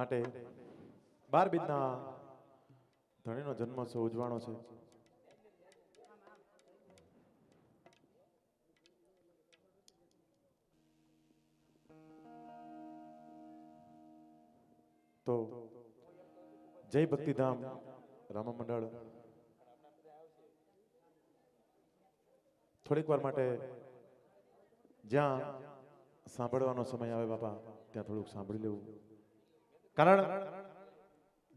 માટે બાર ધણીનો જન્મોત્સવ ઉજવાણો છે. તો જય ભક્તિધામ રામા મંડળ થોડીક વાર માટે જ્યાં સાંભળવાનો સમય આવે બાપા, ત્યાં થોડુંક સાંભળી લેવું. કારણ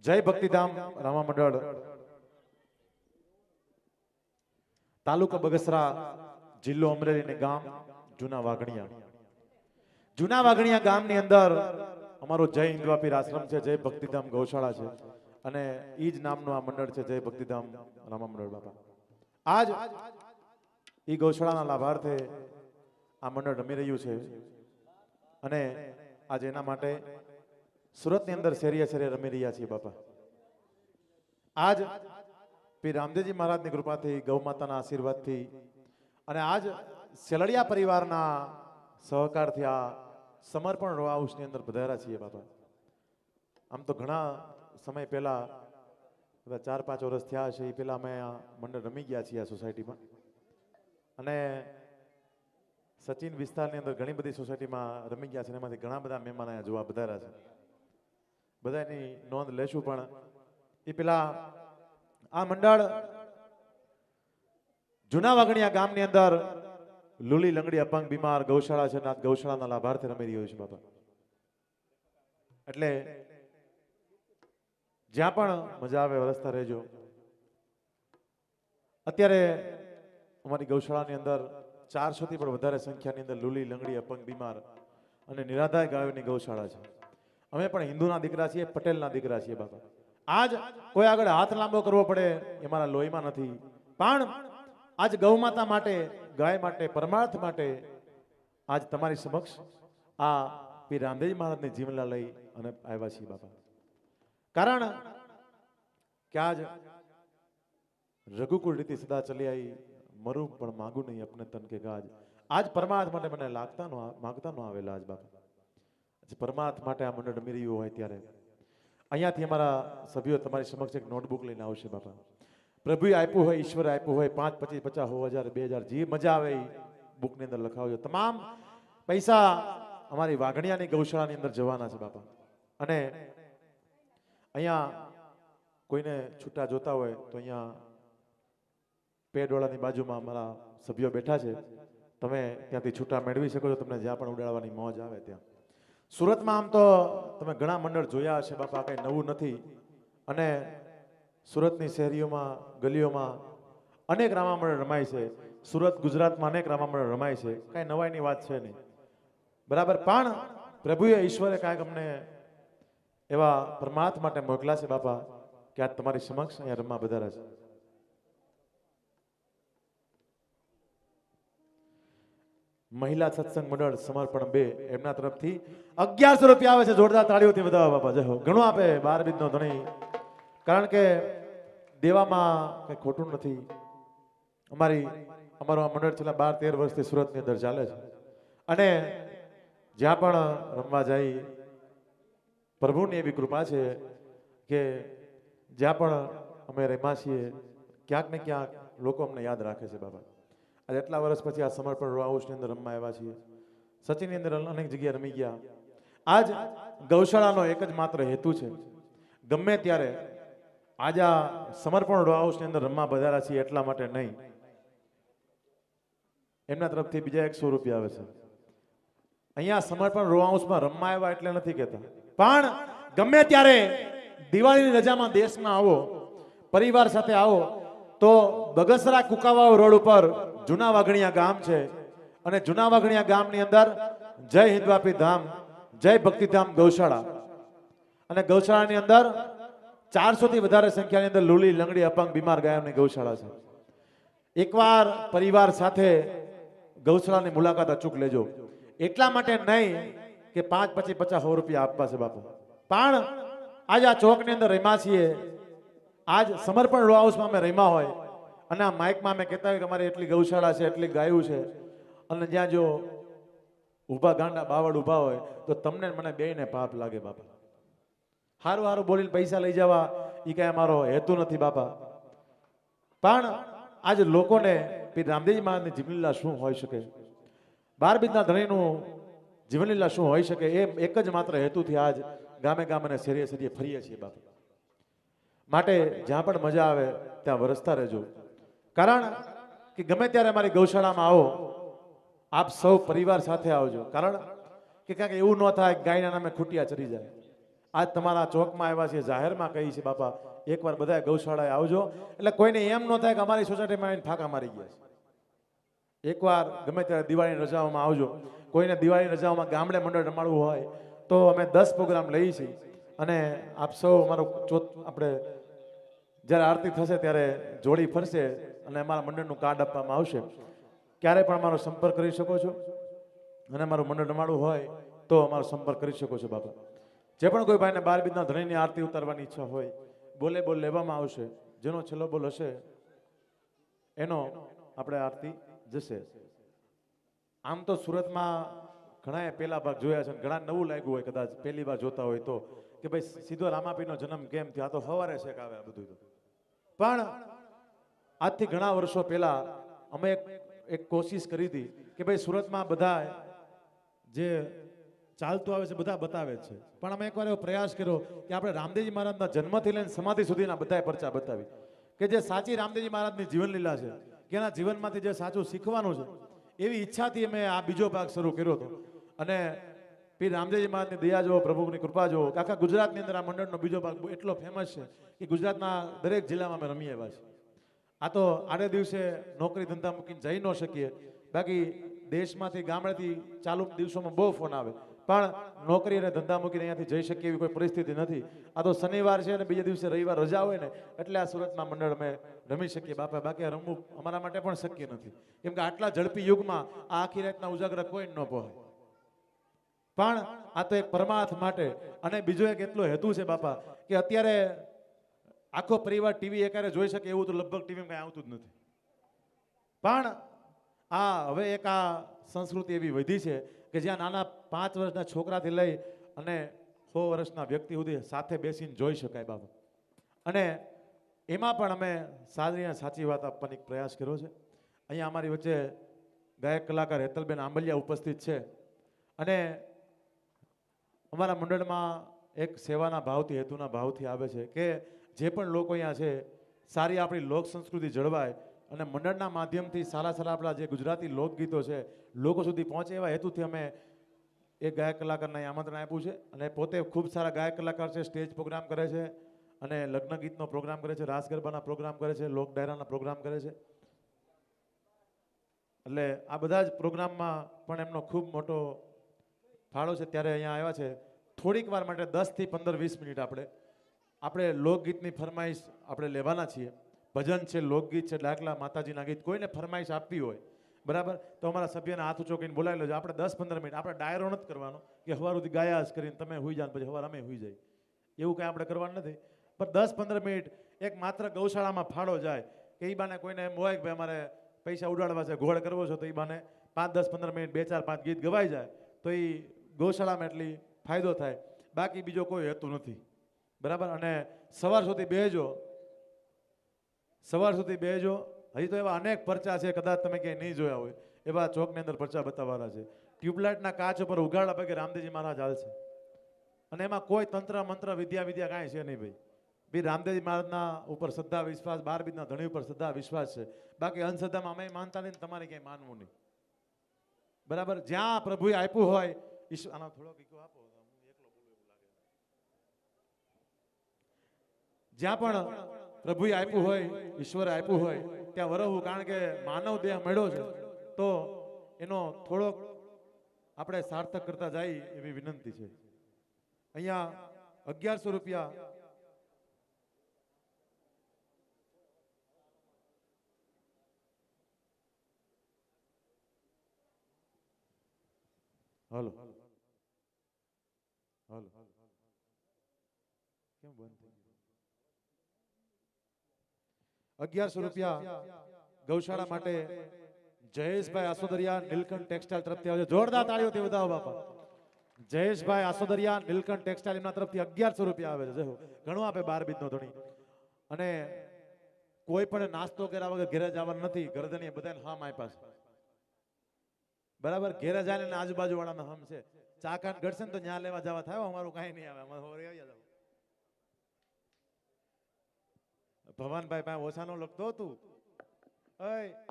જય ભક્તિધામ રામા મંડળ તાલુકા બગસરા જિલ્લો અમરેલી ને ગામ જૂના વાઘણિયા. જૂના વાઘણિયા ગામની અંદર અમારો જય હિન્દવાપીર આશ્રમ છે, જય ભક્તિધામ ગૌશાળા છે અને ઈ જ નામનું આ મંડળ છે, જય ભક્તિધામ રામા મંડળ બાપા. આજ ઈ ગૌશાળાના લાભાર્થે આ મંડળ રમી રહ્યું છે અને આજે એના માટે સુરતની અંદર શેરીએ શેરીએ રમી રહ્યા છીએ બાપા. આજ પી રામદેવજી મહારાજની કૃપાથી, ગૌ માતાના આશીર્વાદથી અને આજ સેલડિયા પરિવારના સહકારથી આ સમર્પણ રો હાઉસની અંદર પધાર્યા છીએ બાપા. આમ તો ઘણા સમય પહેલા, બધા ચાર પાંચ વર્ષ થયા છે એ પહેલા અમે આ મંડળ રમી ગયા છીએ આ સોસાયટીમાં. અને સચિન વિસ્તારની અંદર ઘણી બધી સોસાયટીમાં રમી ગયા છે એમાંથી ઘણા બધા મહેમાન અહીંયા જોવા પધાર્યા છે. બધાની નોંધ લેશું, પણ એ પેલા આ મંડળ જૂના વાગણિયા ગામની અંદર લુલી લંગડી અપંગ બીમાર ગૌશાળા છે ગૌશાળાના લાભાર્થી રમી રહ્યો છે બાપા. એટલે જ્યાં પણ મજા આવે વરસતા રહેજો. અત્યારે અમારી ગૌશાળાની અંદર ચારસો થી પણ વધારે સંખ્યાની અંદર લુલી લંગડી અપંગ બીમાર અને નિરાધાય ગાયોની ગૌશાળા છે. અમે પણ હિન્દુના દીકરા છીએ, પટેલના દીકરા છીએ બાપા. આજ કોઈ આગળ હાથ લાંબો કરવો પડે એ મારા લોહીમાં નથી. પણ આજ ગૌ માતા માટે, ગાય માટે, પરમાર્થ માટે આજ તમારી સમક્ષ આ પી રાંધેજી મહારાજને જીવલા લઈ અને આવ્યા છીએ બાપા. કારણ કે આજ રઘુકુળ રીતિ સદા ચલી આવી મરું પણ માગું નહીં અપને તન કે ગાજ. આજ પરમાર્થ માટે મને લાગતા નો, માગતા નો આવેલા આજ બાપા. આજે પરમાર્થ માટે આ મંડળ રમી હોય ત્યારે. અહીંયાથી અમારા સભ્યો તમારી સમક્ષ એક નોટબુક લઈને આવશે બાપા. પ્રભુએ આપ્યું હોય, ઈશ્વરે આપ્યું હોય, પાંચ, પચીસ, પચાસ સો હજાર બે હજાર જે મજા આવે એ બુકની અંદર લખાવજો. તમામ પૈસા અમારી વાઘણિયાની ગૌશાળાની અંદર જવાના છે બાપા. અને અહીંયા કોઈને છૂટા જોતા હોય તો અહીંયા પેડવાળાની બાજુમાં અમારા સભ્યો બેઠા છે. તમે ત્યાંથી છૂટા મેળવી શકો છો, તમને જ્યાં પણ ઉડાડવાની મોજ આવે ત્યાં. સુરતમાં આમ તો તમે ઘણા મંડળ જોયા હશે, બાપા કંઈ નવું નથી. અને સુરતની શહેરીઓમાં ગલીઓમાં અનેક રામા રમાય છે. સુરત ગુજરાતમાં અનેક રામા રમાય છે. કાંઈ નવાઈની વાત છે નહીં. બરાબર, પણ પ્રભુએ ઈશ્વરે કાંઈક અમને એવા પરમાર્થ માટે મોકલા છે, બાપા, કે આજ તમારી સમક્ષ અહીંયા રમવા વધારે છે. મહિલા સત્સંગ મંડળ સમર્પણ બે એમના તરફથી અગિયારસો રૂપિયા આવે છે જોરદાર તાળીઓથી વધાવો બાપા, જય ઘણું આપે બાર બીજનો ધણી. કારણ કે દેવામાં કંઈ ખોટું નથી. અમારી, અમારું આ મંડળ છેલ્લા બાર તેર વર્ષથી સુરતની અંદર ચાલે છે. અને જ્યાં પણ રમવા જાય, પ્રભુની એવી કૃપા છે કે જ્યાં પણ અમે રમ્યા છીએ ક્યાંક ને ક્યાંક લોકો અમને યાદ રાખે છે બાબા આજે એટલા વર્ષ પછી આ સમર્પણ રો હાઉસની અંદર રમવા આવ્યા છીએ. સચિનની અંદર અનેક જગ્યાએ રમી ગયા. આજ ગૌશાળાનો એક જ માત્ર હેતુ છે. ગમે ત્યારે આજ આ સમર્પણ રો હાઉસની અંદર રમવા વધારા છીએ એટલા માટે નહીં. એમના તરફથી બીજા એકસો રૂપિયા આવે છે. અહીંયા સમર્પણ રો હાઉસમાં રમવા આવ્યા એટલે નથી કહેતા. પણ ગમે ત્યારે દિવાળીની રજામાં દેશમાં આવો, પરિવાર સાથે આવો, તો બગસરા કુકાવાવ રોડ ઉપર જૂના વાઘણિયા ગામ છે. અને જૂના વાઘણિયા ગામની અંદર જય હિન્દવાપી ધામ, જય ભક્તિધામ ગૌશાળા. અને ગૌશાળાની અંદર ચારસો થી વધારે સંખ્યાની અંદર લૂલી, લંગડી, અપંગ, બીમાર ગાયોની ગૌશાળા છે. એકવાર પરિવાર સાથે ગૌશાળાની મુલાકાત અચૂક લેજો. એટલા માટે નહીં કે પાંચ પચીસ પચાસ સો રૂપિયા આપવા છે બાપુ. પણ આજ આ ચોકની અંદર રમ્યા છીએ. આજ સમર્પણ રો હાઉસમાં અમે રમ્યા હોય. અને આ માઇકમાં અમે કહેતા હોય કે અમારે એટલી ગૌશાળા છે, એટલી ગાયું છે. અને જ્યાં જો ઊભા ગાંડા બાવળ ઊભા હોય, તો તમને મને બેયને પાપ લાગે બાપા. હારું હારું બોલીને પૈસા લઈ જવા એ કાંઈ અમારો હેતુ નથી બાપા. પણ આજે લોકોને પીર રામદેવજી મહારાજની જીવનલીલા શું હોઈ શકે? બાર બીજના ધણીનું જીવનલીલા શું હોઈ શકે? એ એક જ માત્ર હેતુથી આજ ગામે ગામ અને શેરીએ શેરીએ ફરીએ છીએ બાપા. માટે જ્યાં પણ મજા આવે, ત્યાં વરસતા રહેજો. કારણ કે ગમે ત્યારે અમારી ગૌશાળામાં આવો, આપ સૌ પરિવાર સાથે આવજો. કારણ કે કાંઈક એવું ન થાય, ગાયના નામે ખૂટિયા ચડી જાય. આજ તમારા ચોકમાં આવ્યા છે જાહેરમાં કહી છે, બાપા, એકવાર બધા ગૌશાળાએ આવજો. એટલે કોઈને એમ ન થાય કે અમારી સોસાયટીમાં આવીને ફાંકા મારી ગયા છે. એકવાર ગમે ત્યારે દિવાળીની રજાઓમાં આવજો. કોઈને દિવાળીની રજાઓમાં ગામડે મંડળ રમાડવું હોય, તો અમે દસ પ્રોગ્રામ લઈએ છીએ. અને આપ સૌ અમારો ચોથ આપણે જ્યારે આરતી થશે ત્યારે જોડી ફરશે. અને અમારા મંડળનું કાર્ડ આપવામાં આવશે. ક્યારે પણ અમારો સંપર્ક કરી શકો છો. અને અમારું મંડળ રમાડું હોય તો અમારો સંપર્ક કરી શકો છો બાપા. જે પણ કોઈ ભાઈને બાર બીજના ધણીની આરતી ઉતારવાની ઈચ્છા હોય, બોલે બોલ લેવામાં આવશે. જેનો છેલ્લો બોલ હશે, એનો આપણે આરતી જશે. આમ તો સુરતમાં ઘણા પહેલા ભાગ જોયા છે ઘણા નવું લાગ્યું હોય કદાચ. પહેલી વાર જોતા હોય તો. કે ભાઈ, સીધો રામાપીનો જન્મ કેમ થયો? આ તો સવારે છે આવે આ બધું પણ આજથી ઘણા વર્ષો પહેલા અમે એક કોશિશ કરી હતી કે ભાઈ સુરતમાં બધા જે ચાલતું આવે છે, બધા બતાવે છે. પણ અમે એકવાર એવો પ્રયાસ કર્યો કે આપણે રામદેવજી મહારાજના જન્મથી લઈને સમાધિ સુધીના બધાએ પરચા બતાવી. કે જે સાચી રામદેવજી મહારાજની જીવનલીલા છે, કે એના જીવનમાંથી જે સાચું શીખવાનું છે, એવી ઈચ્છાથી અમે આ બીજો ભાગ શરૂ કર્યો હતો. અને પીર રામદેવજી મહારાજની દયા જુઓ, પ્રભુની કૃપા જુઓ, આખા ગુજરાતની અંદર આ મંડળનો બીજો ભાગ એટલો ફેમસ છે કે ગુજરાતના દરેક જિલ્લામાં અમે રમી આવ્યા છીએ. આ તો આડે દિવસે નોકરી ધંધા મૂકીને જઈ ન શકીએ. બાકી દેશમાંથી ગામડેથી ચાલુ દિવસોમાં બહુ ફોન આવે. પણ નોકરી અને ધંધા મૂકીને અહીંયાથી જઈ શકીએ એવી કોઈ પરિસ્થિતિ નથી. આ તો શનિવાર છે અને બીજા દિવસે રવિવાર રજા હોય ને એટલે આ સુરતના મંડળ અમે રમી શકીએ. બાપા, બાકી રમવું અમારા માટે પણ શક્ય નથી. કેમ કે આટલા ઝડપી યુગમાં આ આખી રાતના ઉજાગર કોઈ ન પહોંચે પણ આ તો એક પરમાર્થ માટે અને બીજો એક એટલો હેતુ છે બાપા, કે અત્યારે આખો પરિવાર ટીવી એકારે જોઈ શકે એવું તો લગભગ ટીવીમાં કઈ આવતું જ નથી. પણ આ હવે એક આ સંસ્કૃતિ એવી વધી છે કે જ્યાં નાના પાંચ વર્ષના છોકરાથી લઈ અને સો વર્ષના વ્યક્તિ સુધી સાથે બેસીને જોઈ શકાય બાબા. અને એમાં પણ અમે સારી અને સાચી વાત આપવાની પ્રયાસ કર્યો છે. અહીંયા અમારી વચ્ચે ગાયક કલાકાર હેતલબેન આંબલિયા ઉપસ્થિત છે. અને અમારા મંડળમાં એક સેવાના ભાવથી, હેતુના ભાવથી આવે છે કે જે પણ લોકો અહીંયા છે, સારી આપણી લોક સંસ્કૃતિ જળવાય અને મંડળના માધ્યમથી સારા સારા આપણા જે ગુજરાતી લોકગીતો છે, લોકો સુધી પહોંચે એવા હેતુથી અમે એ ગાયક કલાકારને આમંત્રણ આપ્યું છે અને પોતે ખૂબ સારા ગાયક કલાકાર છે, સ્ટેજ પ્રોગ્રામ કરે છે અને લગ્ન ગીતનો પ્રોગ્રામ કરે છે, રાસ ગરબાના પ્રોગ્રામ કરે છે, લોક ડાયરાના પ્રોગ્રામ કરે છે. એટલે આ બધા જ પ્રોગ્રામમાં પણ એમનો ખૂબ મોટો ફાળો છે. ત્યારે અહીંયા આવ્યા છે. થોડીક વાર માટે દસથી પંદર વીસ મિનિટ આપણે આપણે લોકગીતની ફરમાઈશ આપણે લેવાના છીએ. ભજન છે, લોકગીત છે ડાકલા માતાજીના ગીત. કોઈને ફરમાઈશ આપવી હોય, બરાબર? તો અમારા સભ્યને હાથ ઊંચો બોલાવી લેજો. આપણે દસ પંદર મિનિટ, આપણે ડાયરો નથી કરવાનો કે હવાર સુધી ગાયા જ કરીને તમે હોઈ જાઓ પછી હવાર અમે હોઈ જાય એવું કાંઈ આપણે કરવાનું નથી. પણ દસ પંદર મિનિટ એક માત્ર ગૌશાળામાં ફાળો જાય કે એ બાને કોઈને એમ હોય કે ભાઈ અમારે પૈસા ઉડાડવા છે ઘોળ કરવો છે, તો એ બાને પાંચ દસ પંદર મિનિટ, બે ચાર પાંચ ગીત ગવાઈ જાય, તો એ ગૌશાળામાં એટલી ફાયદો થાય. બાકી બીજો કોઈ હેતુ નથી. બરાબર? અને સવાર સુધી બેહજો સવાર સુધી બેહજો હજી તો એવા અનેક પરચા છે, કદાચ તમે ક્યાંય નહીં જોયા હોય. એવા ચોકની અંદર પરચા બતાવવાના છે. ટ્યુબલાઇટના કાચ ઉપર ઉગાડવા પગે રામદેવજી મહારાજ હાલશે અને એમાં કોઈ તંત્ર, મંત્ર, વિદ્યા વિદ્યા કાંઈ છે નહીં ભાઈ. બી રામદેવજી મહારાજના ઉપર શ્રદ્ધા, વિશ્વાસ બાર બીજના ધણી ઉપર શ્રદ્ધા, વિશ્વાસ છે. બાકી અંધશ્રદ્ધામાં અમે માનતા નહીં તમારે ક્યાંય માનવું નહીં. બરાબર? જ્યાં પ્રભુએ આપ્યું હોય ઈશ્વર આનો થોડોક ઈકો આપો હું એકલો બોલું એવું લાગે જ્યાં પણ પ્રભુએ આપ્યું હોય, ઈશ્વરે આપ્યું હોય, ત્યાં વરવવું કારણ કે માનવ દેહ મળ્યો છે, તો એનો થોડોક આપણે સાર્થક કરતા જાય એવી વિનંતી છે. અહીંયા અગિયારસો રૂપિયા. હલો. હલો કેમ બંધ થઈ ગયું અગિયારસો રૂપિયા ગૌશાળા માટે જયેશભાઈ આસોદરિયા નીલકંઠ ટેક્સટાઇલ તરફથી આવજો જોરદાર તાળીઓથી વધાવો બાપા. જયેશભાઈ આસોદરિયા નીલકંઠ ટેક્સટાઇલ એમના તરફથી અગિયારસો રૂપિયા આવે છે. ઘણું આપે બાર બીજનો ધણી. અને કોઈ પણ નાસ્તો કર્યા વગર ઘેરે જવાનું નથી. ગરદની બધાને હમ આપ્યા છે. બરાબર? ઘેરે જાય ને આજુબાજુ વાળાના હમ છે. ચા કાન ઘડશે ને તો ન્યા લેવા જવા થાય અમારું કાંઈ નહીં આવે. અમારે. ભવાનભાઈ પાસે ઓછા નો લખતો હતું ઓય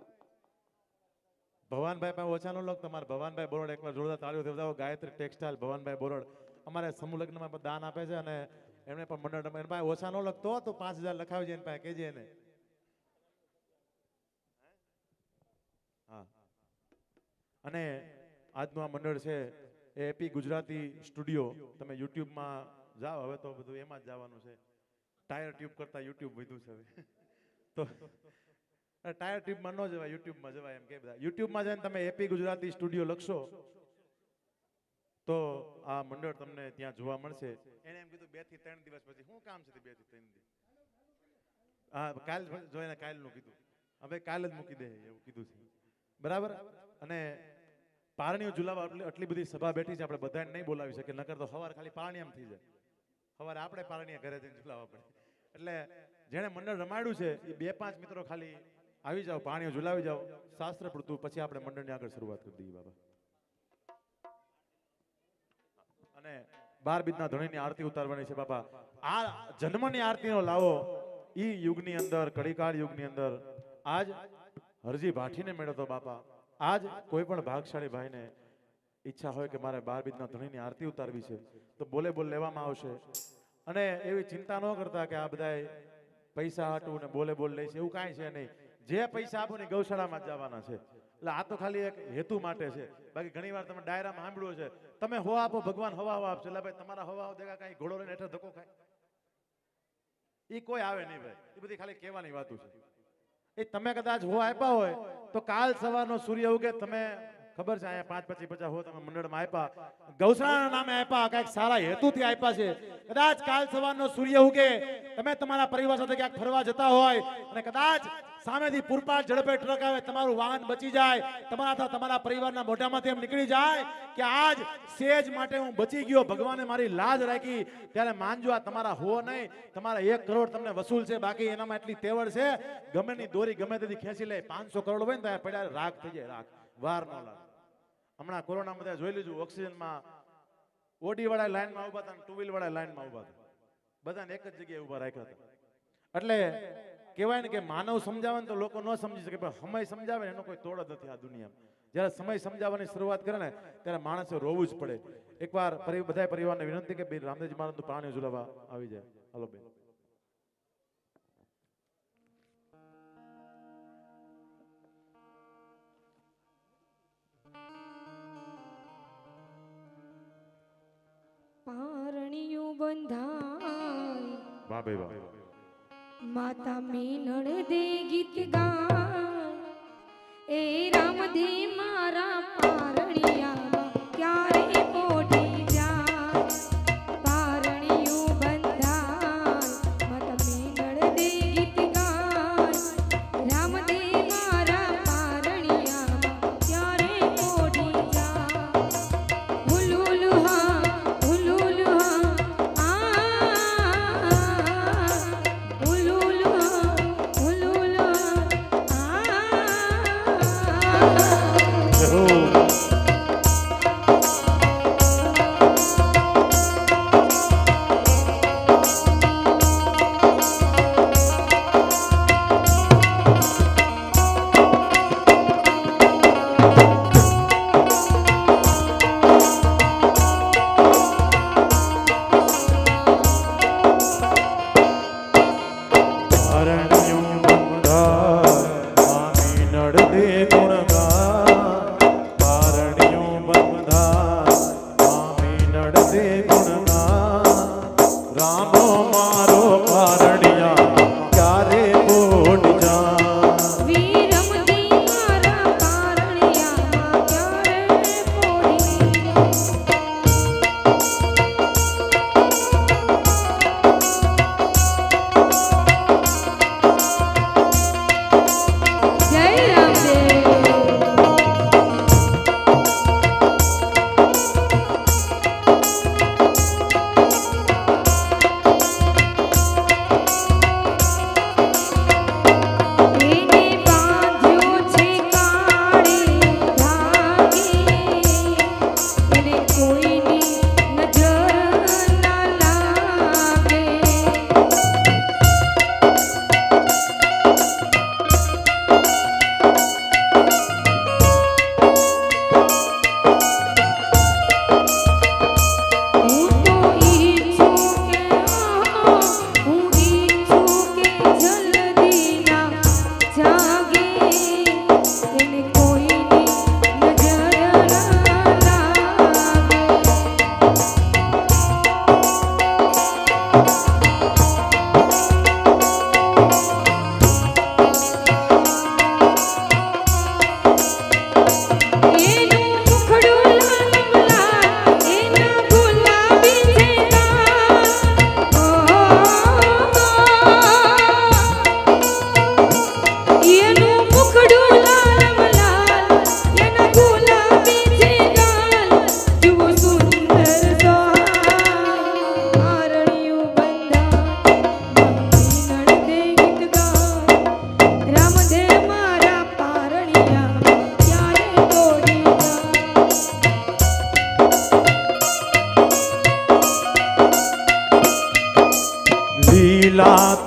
ભવાનભાઈ પાસે ઓછા નો લખ તમારે ભવાનભાઈ બોરડ એકવાર જોડતા તાળીઓ દેવતાઓ ગાયત્રી ટેક્સટાઇલ ભવાનભાઈ બોરડ. અમારે સમૂહ લગ્નમાં દાન આપે છે અને એમણે પણ મંડળ એના પાસે ઓછાનો લખતો હતો પાંચ હજાર લખાવજે એની પાસે, કહેજે એને. હા. અને આજનું આ મંડળ છે એ એપી ગુજરાતી સ્ટુડિયો. તમે યુટ્યુબમાં જાઓ, હવે તો બધું એમાં જ જવાનું છે. ટાયર ટ્યુબ કરતા યુટ્યુબ વધુ છે હવે. તો ટાયર ટ્યુબમાં ન જવાય યુટ્યુબમાં જવાય એમ કે બધા. યુટ્યુબમાં જઈને તમે એપી ગુજરાતી સ્ટુડિયો લખશો તો આ મંડળ તમને ત્યાં જોવા મળશે. એને એમ કીધું બેથી ત્રણ દિવસ પછી. શું કામ છે બેથી ત્રણ દિવસ? હા કાલ જોઈને કાલનું કીધું. હવે કાલ જ મૂકી દે એવું કીધું છે. બરાબર? અને પારણીઓ ઝુલાવા આટલી બધી સભા બેઠી છે આપણે બધાને નહીં બોલાવી શકીએ નકર તો સવાર ખાલી પારણીયામ થઈ જાય. સવારે આપણે પારણીયા ઘરે જઈને ઝુલાવા પડે. એટલે જેણે મંડળ રમાડ્યું છે, એ બે પાંચ મિત્રો ખાલી આવી જાઓ, પાણીઓ ઝુલાવી જાઓ. શાસ્ત્ર પૂરતું, પછી આપણે મંડળની આગળ શરૂઆત કરી દઈએ બાબા. અને બાર બીજના ધણીની આરતી ઉતારવાની છે બાપા આ જન્મની આરતીનો લાવો. ઈ યુગની અંદર, કડીકાળ યુગની અંદર, આજ હરજી ભાઠીને મેળવતો બાપા. આજ કોઈ પણ ભાગશાળી ભાઈને ઈચ્છા હોય કે મારે બાર બીજના ધણીની આરતી ઉતારવી છે, તો બોલે બોલ લેવામાં આવશે. અને એવી ચિંતા ન કરતા કે આ બધા પૈસા હાટું ને બોલે બોલ છે, એવું કાંઈ છે નહીં. જે પૈસા આપો ને ગૌશાળામાં જવાના છે. એટલે આ તો ખાલી એક હેતુ માટે છે. બાકી ઘણી વાર તમે ડાયરામાં સાંભળ્યો છે તમે હવા આપો, ભગવાન હવા હવા આપશે. એટલે ભાઈ તમારા હવા દેખા કાંઈ ઘોડો લઈને હેઠળ ધક્કો ખાય. એ કોઈ આવે નહીં ભાઈ. એ બધી ખાલી કહેવાની વાતો છે. એ તમે કદાચ હો આપ્યા હોય તો કાલ સવારનો સૂર્ય ઉગે, તમે ખબર છે, અહીંયા પાંચ પચીસ પચાસ હો તમે મંડળમાં આપ્યા ગૌશાળાના નામે આપ્યા કાંઈક સારા હેતુથી આપ્યા છે. કદાચ કાલ સવારનો સૂર્ય ઉગે, તમે તમારા પરિવાર સાથે ક્યાંક ફરવા જતા હોય, અને કદાચ સામેથી પૂરપાટ ઝડપે ટ્રક આવે, તમારું વાહન બચી જાય, તમારા તમારા પરિવારના મોઢામાંથી એમ નીકળી જાય કે આજ સેજ માટે હું બચી ગયો, ભગવાને મારી લાજ રાખી, ત્યારે માનજો આ તમારા હો નહીં, તમારા એક કરોડ તમને વસૂલ છે, બાકી એનામાં એટલી તેવડ છે ગમે ની દોરી ગમે તેથી ખેંચી લે, પાંચસો કરોડ હોય ને તો પડ્યા, રાખ થઈ જાય, રાખ. વાર ન લાગે. હમણાં કોરોના બધા જોઈ લીધું, ઓક્સિજનમાં ઓડી વાળા લાઈનમાં ઊભા હતા ટુ વ્હીલ વાળા લાઈનમાં ઊભા હતા. બધાને એક જ જગ્યાએ ઊભા રાખ્યા હતા. એટલે કહેવાય ને કે માનવ સમજાવે ને તો લોકો ન સમજી શકે, પણ સમય સમજાવે એનો કોઈ તોડ નથી આ દુનિયામાં. જ્યારે સમય સમજાવવાની શરૂઆત કરે ને, ત્યારે માણસે રોવું જ પડે. એકવાર બધા પરિવારને વિનંતી કે ભાઈ રામદેવજી મહારાજનું પાણી ઝુલાવા આવી જાય. હલો બેન. પારણિયું બંધાય. ભાઈ વાહ. માતા મીનળ દે ગીત ગાય. એ રામદે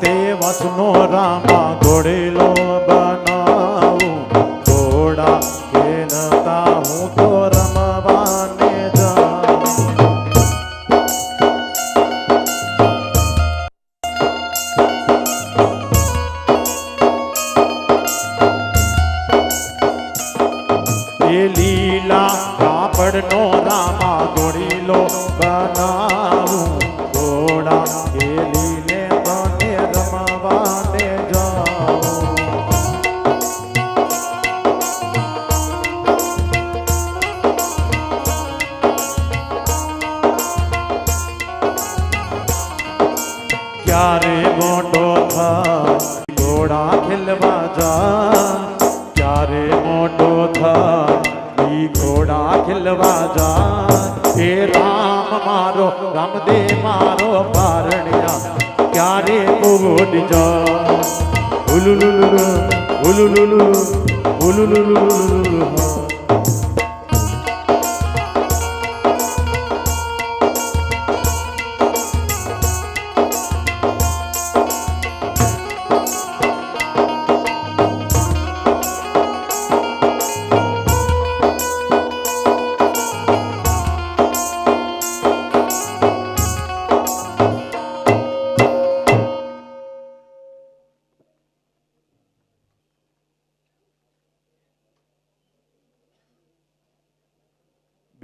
તે વસનો રામા ઘોડેલો બા જા ક્યારે મોટો થી ઈ ઘોડા ખીલવા જા હે રામ મારો રામદેવ મારો પારણિયા ક્યારે ગોડ જા ઉલુલુલુ ઉલુલુલુ ઉલુલુલુલુ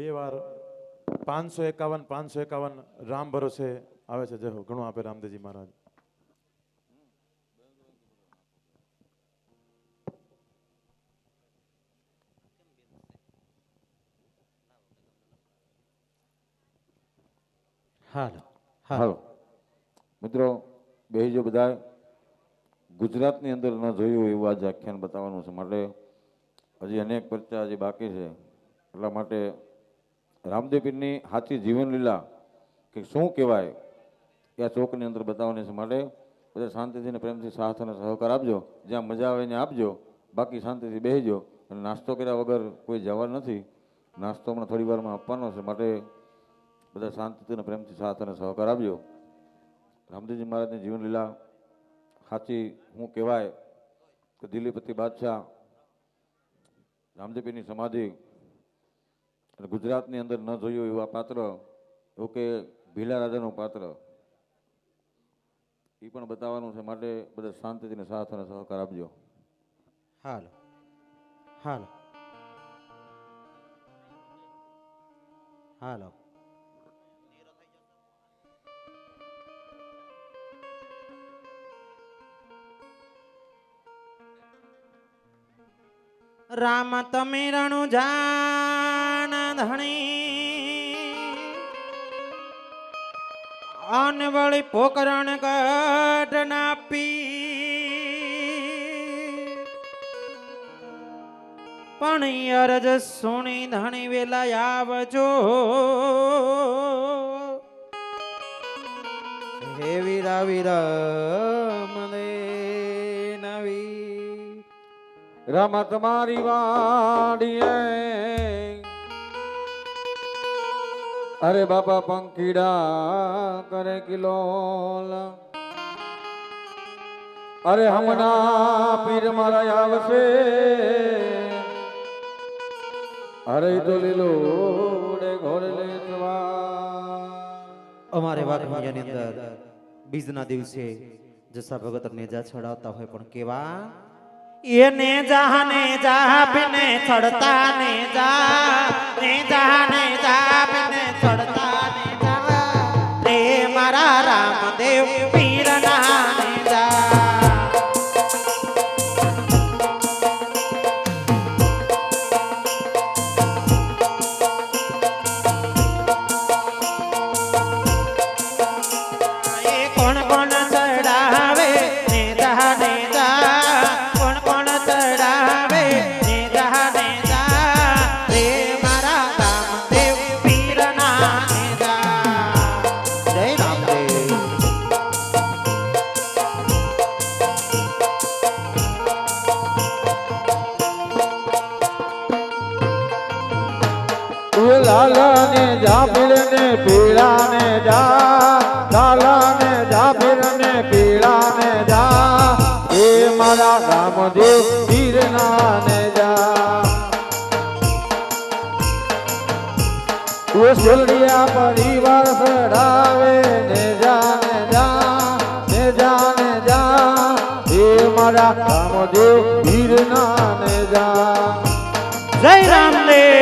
બે વાર પાંચસો એકાવન પાંચસો એકાવન રામ ભરોસે આવે છે. જય ઘણું આપે રામદેવજી મહારાજ. હાલો. હાલો. મિત્રો જો બધા ગુજરાતની અંદર ન જોયું એવું આજે આખ્યાન બતાવવાનું છે. માટે હજી અનેક પરચા હજી બાકી છે. એટલા માટે રામદેવ પીરની સાચી જીવનલીલા કે શું કહેવાય, એ આ ચોકની અંદર બતાવવાની છે માટે બધા શાંતિથી ને પ્રેમથી સાથ અને સહકાર આપજો. જ્યાં મજા આવે એને આપજો. બાકી શાંતિથી બેસજો. અને નાસ્તો કર્યા વગર કોઈ જવા નથી. નાસ્તો હમણાં થોડી વારમાં આપવાનો છે માટે બધા શાંતિથી અને પ્રેમથી સાથ અને સહકાર આપજો. રામદેવજી મહારાજની જીવનલીલા સાચી હું કહેવાય કે દિલ્હીપતિ બાદશાહ. રામદેવીની સમાધિ ગુજરાતની અંદર ન જોયું એવા પાત્ર કે ભીલા રાજાનું પાત્ર. એ પણ બતાવવાનું છે. માટે બધા શાંતિથી સાથ અને સહકાર આપજો. હાલો. હાલો. હાલો. રામ તમે રણુ જાન ધણી આન વળી પોકરણ કાઢ ના પી પણ અરજ સુણી ધણી વેલા આવજો. હે વીરા વીરા નવી. રમત મારી વાડીએ અરે બાપા, પંખીડા કરે કિલોલ. અરે હમણાં પીર મારા આવશે. અરે તો લીલો ઘોર અમારે વાઘમિયાની અંદર બીજના દિવસે જસા ભગત નેજા ચડાવતા હોય પણ કેવા એને જા ને જા બિને ચડતા ને જા ને જા ને જા બિને ચડતા પીળા ને જા લાલા ને જા ફીર ને પીળા ને જા. એ મારા રામદેવ પીરના ને જા ઉસલિયા પરિવાર સડાવે, ને જા ને જા ને જા ને જા. એ મારા રામદેવ પીરના ને જા. જય રામદેવ.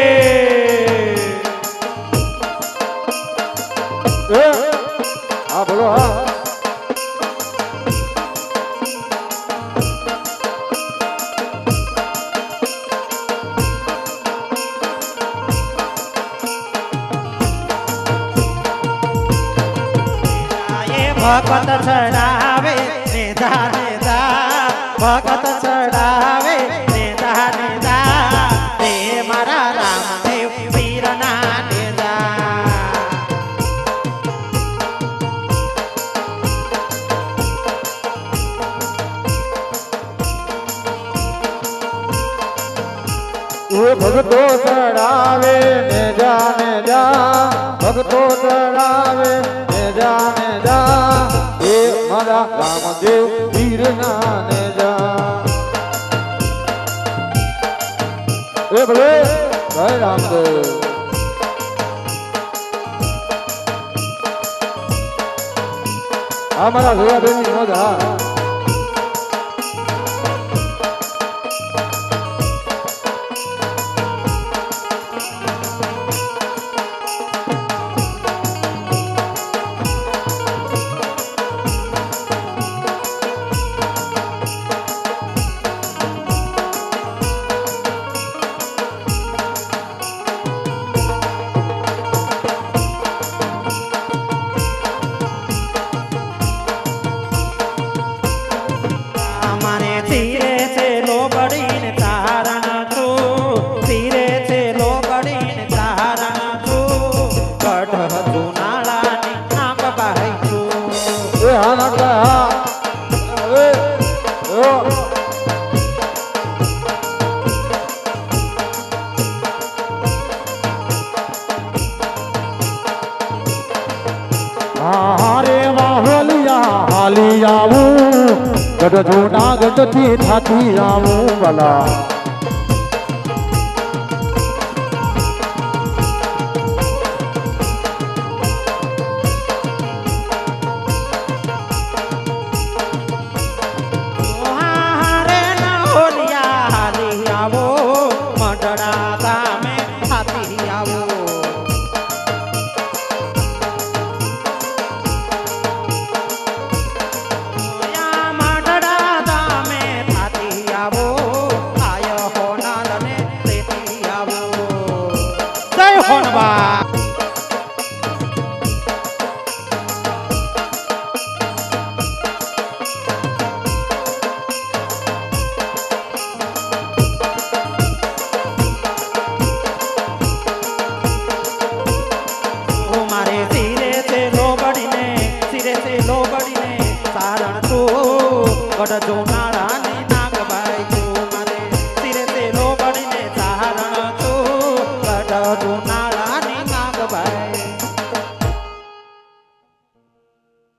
ભગત ચડાવે, નેતા નેતા ભગત ચડાવે, નેતા નેતા તે મારા રામદેવ પીરના નેતા. ઓ ભગતો ચડાવે ને જા ને જા ભગતો ચડાવે જાને જા, એ મારા રામદેવ વીર નાને જા. એ ભલે, જય રામદેવ. અમારા જોયા બેની મજા ગઢ જૂનાગઢથી થાતી આવું ભલા